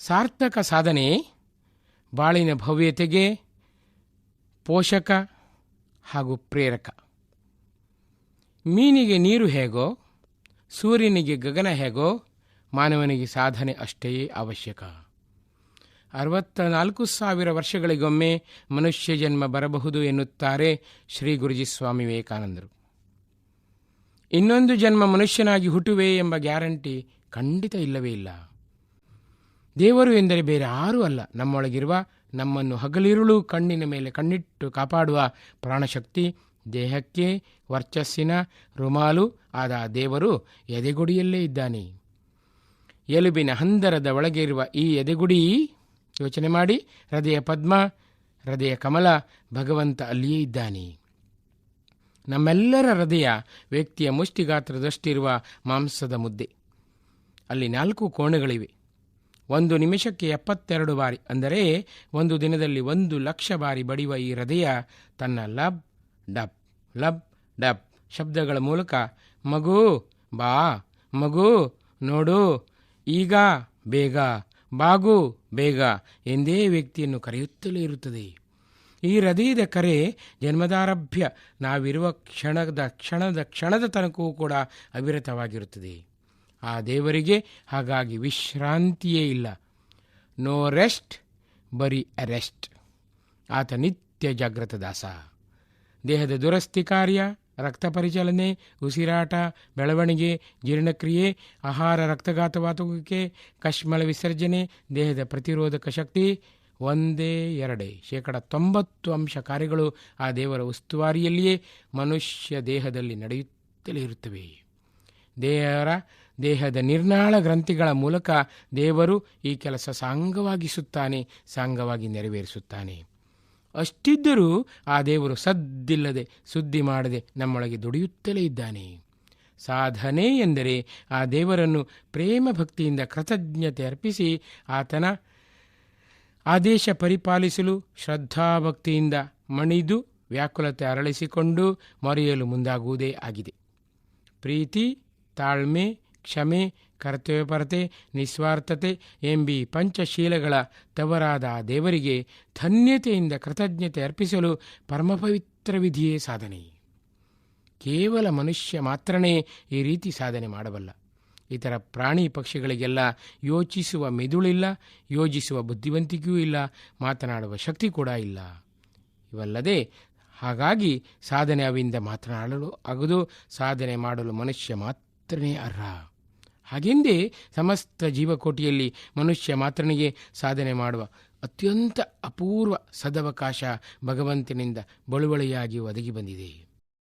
ಸಾರ್ಥಕ ಸಾಧನೆ, ಬಾಳಿನ ಭವ್ಯತೆಗೆ ಪೋಷಕ ಹಾಗೂ ಪ್ರೇರಕ. ಮೀನಿಗೆ ನೀರು ಹೇಗೋ, ಸೂರ್ಯನಿಗೆ ಗಗನ ಹೇಗೋ, ಮಾನವನಿಗೆ ಸಾಧನೆ ಅಷ್ಟೇ ಅವಶ್ಯಕ. ಅರವತ್ತ ನಾಲ್ಕು ಸಾವಿರ ವರ್ಷಗಳಿಗೊಮ್ಮೆ ಮನುಷ್ಯ ಜನ್ಮ ಬರಬಹುದು ಎನ್ನುತ್ತಾರೆ ಶ್ರೀ ಗುರುಜಿ ಸ್ವಾಮಿ ವಿವೇಕಾನಂದರು. ಇನ್ನೊಂದು ಜನ್ಮ ಮನುಷ್ಯನಾಗಿ ಹುಟ್ಟುವೆ ಎಂಬ ಗ್ಯಾರಂಟಿ ಖಂಡಿತ ಇಲ್ಲವೇ ಇಲ್ಲ. ದೇವರು ಎಂದರೆ ಬೇರೆ ಯಾರೂ ಅಲ್ಲ. ನಮ್ಮೊಳಗಿರುವ ನಮ್ಮನ್ನು ಹಗಲಿರುಳು ಕಣ್ಣಿನ ಮೇಲೆ ಕಣ್ಣಿಟ್ಟು ಕಾಪಾಡುವ ಪ್ರಾಣಶಕ್ತಿ, ದೇಹಕ್ಕೆ ವರ್ಚಸ್ಸಿನ ರುಮಾಲು ಆದ ದೇವರು ಎದೆಗುಡಿಯಲ್ಲೇ ಇದ್ದಾನೆ. ಎಲುಬಿನ ಹಂದರದ ಒಳಗೆ ಇರುವ ಈ ಎದೆಗುಡಿ, ಯೋಚನೆ ಮಾಡಿ, ಹೃದಯ ಪದ್ಮ, ಹೃದಯ ಕಮಲ, ಭಗವಂತ ಅಲ್ಲಿಯೇ ಇದ್ದಾನೆ. ನಮ್ಮೆಲ್ಲರ ಹೃದಯ ವ್ಯಕ್ತಿಯ ಮುಷ್ಟಿಗಾತ್ರದಷ್ಟಿರುವ ಮಾಂಸದ ಮುದ್ದೆ. ಅಲ್ಲಿ ನಾಲ್ಕು ಕೋಣೆಗಳಿವೆ. ಒಂದು ನಿಮಿಷಕ್ಕೆ ಎಪ್ಪತ್ತೆರಡು ಬಾರಿ. ಅಂದರೆ ಒಂದು ದಿನದಲ್ಲಿ ಒಂದು ಲಕ್ಷ ಬಾರಿ ಬಡಿಯುವ ಈ ಹೃದಯ ತನ್ನ ಲಬ್ ಡಬ್ ಲಬ್ ಡಬ್ ಶಬ್ದಗಳ ಮೂಲಕ, ಮಗು ಬಾ, ಮಗು ನೋಡು, ಈಗ ಬೇಗ, ಬಾಗು ಬೇಗ ಎಂದೇ ವ್ಯಕ್ತಿಯನ್ನು ಕರೆಯುತ್ತಲೇ ಇರುತ್ತದೆ. ಈ ಹೃದಯದ ಕರೆ ಜನ್ಮದಾರಭ್ಯ. ನಾವಿರುವ ಕ್ಷಣದ ಕ್ಷಣದ ಕ್ಷಣದ ತನಕವೂ ಕೂಡ ಅವಿರತವಾಗಿರುತ್ತದೆ. ಆ ದೇವರಿಗೆ ಹಾಗಾಗಿ ವಿಶ್ರಾಂತಿಯೇ ಇಲ್ಲ. ನೋ ರೆಸ್ಟ್, ಬರೀ ಅರೆಸ್ಟ್ ಆತ ನಿತ್ಯ ಜಾಗೃತ ದಾಸ. ದೇಹದ ದುರಸ್ತಿ ಕಾರ್ಯ, ರಕ್ತ ಪರಿಚಲನೆ, ಉಸಿರಾಟ, ಬೆಳವಣಿಗೆ, ಜೀರ್ಣಕ್ರಿಯೆ, ಆಹಾರ ರಕ್ತಘಾತವಾತುವಿಕೆ ಕಶ್ಮಲ ವಿಸರ್ಜನೆ, ದೇಹದ ಪ್ರತಿರೋಧಕ ಶಕ್ತಿ, ಒಂದೇ ಎರಡೇ. ಶೇಕಡ ತೊಂಬತ್ತು ಅಂಶ ಕಾರ್ಯಗಳು ಆ ದೇವರ ಉಸ್ತುವಾರಿಯಲ್ಲಿಯೇ ಮನುಷ್ಯ ದೇಹದಲ್ಲಿ ನಡೆಯುತ್ತಲೇ ಇರುತ್ತವೆ. ದೇವರ ದೇಹದ ನಿರ್ನಾಳ ಗ್ರಂಥಿಗಳ ಮೂಲಕ ದೇವರು ಈ ಕೆಲಸ ಸಾಂಗವಾಗಿಸುತ್ತಾನೆ, ಸಾಂಗವಾಗಿ ನೆರವೇರಿಸುತ್ತಾನೆ. ಅಷ್ಟಿದ್ದರೂ ಆ ದೇವರು ಸದ್ದಿಲ್ಲದೆ, ಸುದ್ದಿ ಮಾಡದೆ ನಮ್ಮೊಳಗೆ ದುಡಿಯುತ್ತಲೇ ಇದ್ದಾನೆ. ಸಾಧನೆ ಎಂದರೆ ಆ ದೇವರನ್ನು ಪ್ರೇಮ ಭಕ್ತಿಯಿಂದ ಕೃತಜ್ಞತೆ ಅರ್ಪಿಸಿ ಆತನ ಆದೇಶ ಪರಿಪಾಲಿಸಲು ಶ್ರದ್ಧಾಭಕ್ತಿಯಿಂದ ಮಣಿದು ವ್ಯಾಕುಲತೆ ಅರಳಿಸಿಕೊಂಡು ಮರೆಯಲು ಮುಂದಾಗುವುದೇ ಆಗಿದೆ. ಪ್ರೀತಿ, ತಾಳ್ಮೆ ಕ್ಷಮೆ ಕರ್ತವ್ಯಪರತೆ ನಿಸ್ವಾರ್ಥತೆ ಎಂಬಿ ಪಂಚಶೀಲಗಳ ತವರಾದ ದೇವರಿಗೆ ಧನ್ಯತೆಯಿಂದ ಕೃತಜ್ಞತೆ ಅರ್ಪಿಸಲು ಪರಮಪವಿತ್ರ ವಿಧಿಯೇ ಸಾಧನೆ. ಕೇವಲ ಮನುಷ್ಯ ಮಾತ್ರನೇ ಈ ರೀತಿ ಸಾಧನೆ ಮಾಡಬಲ್ಲ. ಇತರ ಪ್ರಾಣಿ ಪಕ್ಷಿಗಳಿಗೆಲ್ಲ ಯೋಚಿಸುವ ಮೆದುಳಿಲ್ಲ, ಯೋಜಿಸುವ ಬುದ್ಧಿವಂತಿಕೆಯೂ ಇಲ್ಲ, ಮಾತನಾಡುವ ಶಕ್ತಿ ಕೂಡ ಇಲ್ಲ. ಇವಲ್ಲದೆ ಹಾಗಾಗಿ ಸಾಧನೆ ಅವಿಂದ ಮಾತನಾಡಲು ಅಗದು, ಸಾಧನೆ ಮಾಡಲು ಮನುಷ್ಯ ಮಾತ್ರನೇ ಅರ್ಹ. ಹಾಗೆಂದೇ ಸಮಸ್ತ ಜೀವಕೋಟಿಯಲ್ಲಿ ಮನುಷ್ಯ ಮಾತ್ರನಿಗೆ ಸಾಧನೆ ಮಾಡುವ ಅತ್ಯಂತ ಅಪೂರ್ವ ಸದವಕಾಶ ಭಗವಂತನಿಂದ ಬಳುವಳಿಯಾಗಿ ಒದಗಿ ಬಂದಿದೆ.